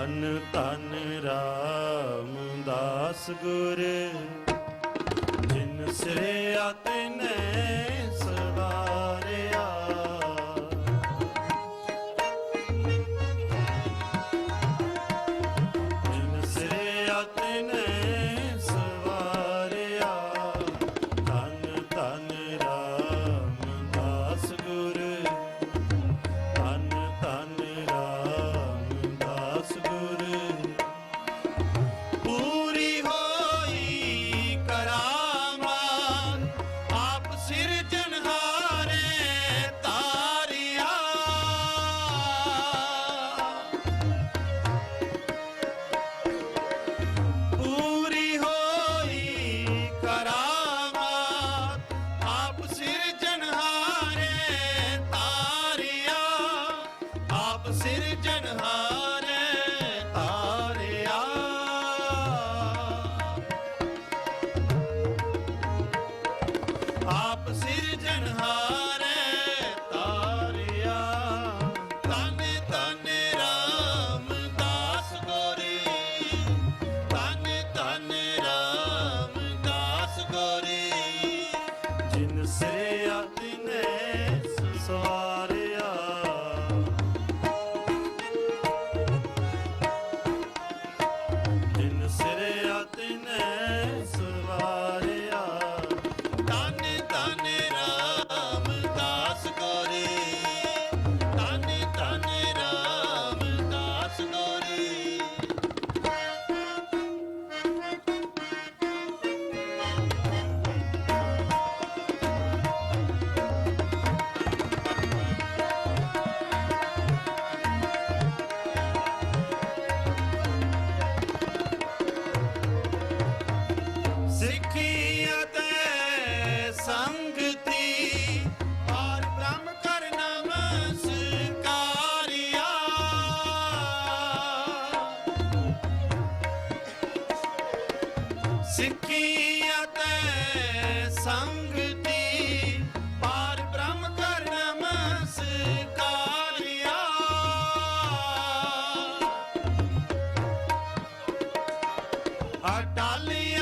ਧਨ ਧਨ ਰਾਮਦਾਸ ਗੁਰ ਜਿਨ ਸਿਰਿਆ ਤੈਨੇ song. ਸਿੱਖੀ ਸੰਗਤੀ ਪਾਰ ਬ੍ਰਹਮ ਕਰ ਨਮਸਕਾਰਿਆ ਅਟਾਲਿਆ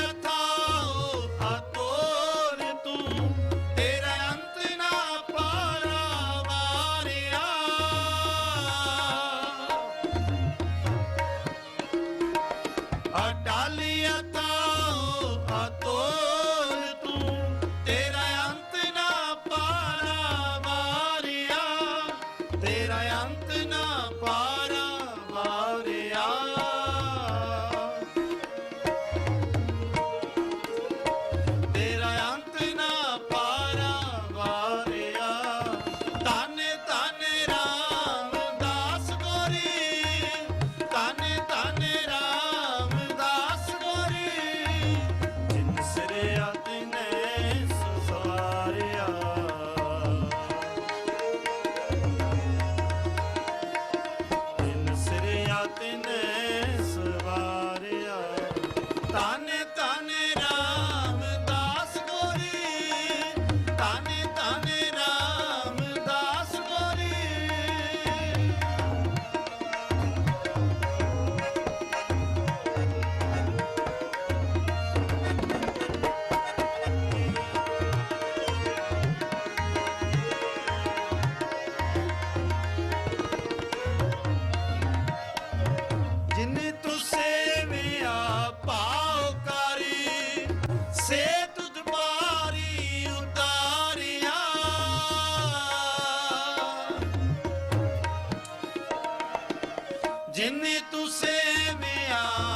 ਜਿੰਨੀ ਤੂੰ ਸੇਵਿਆ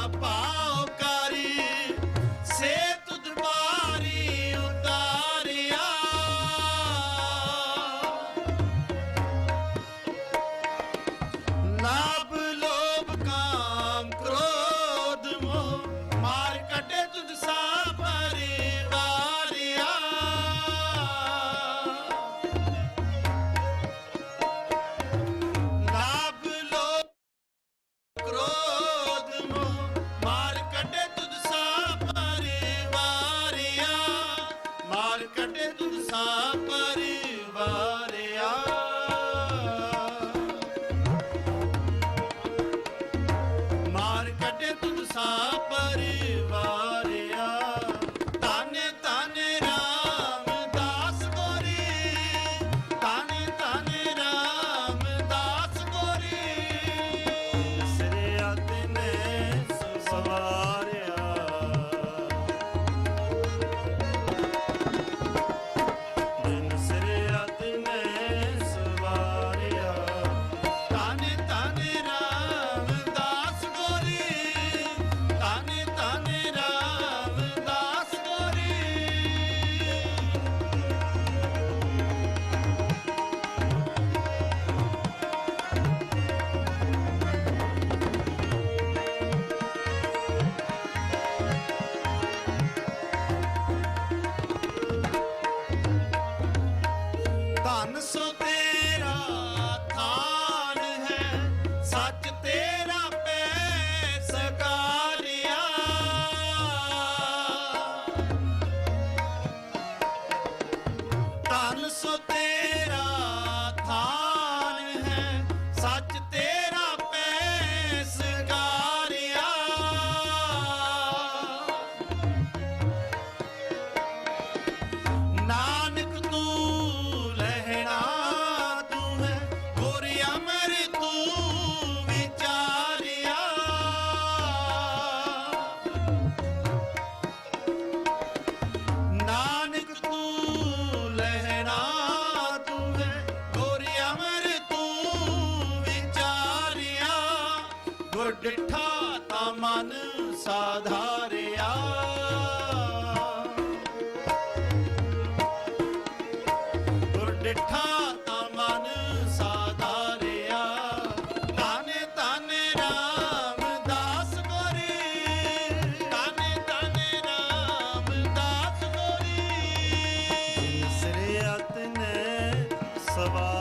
the bar.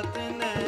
रतन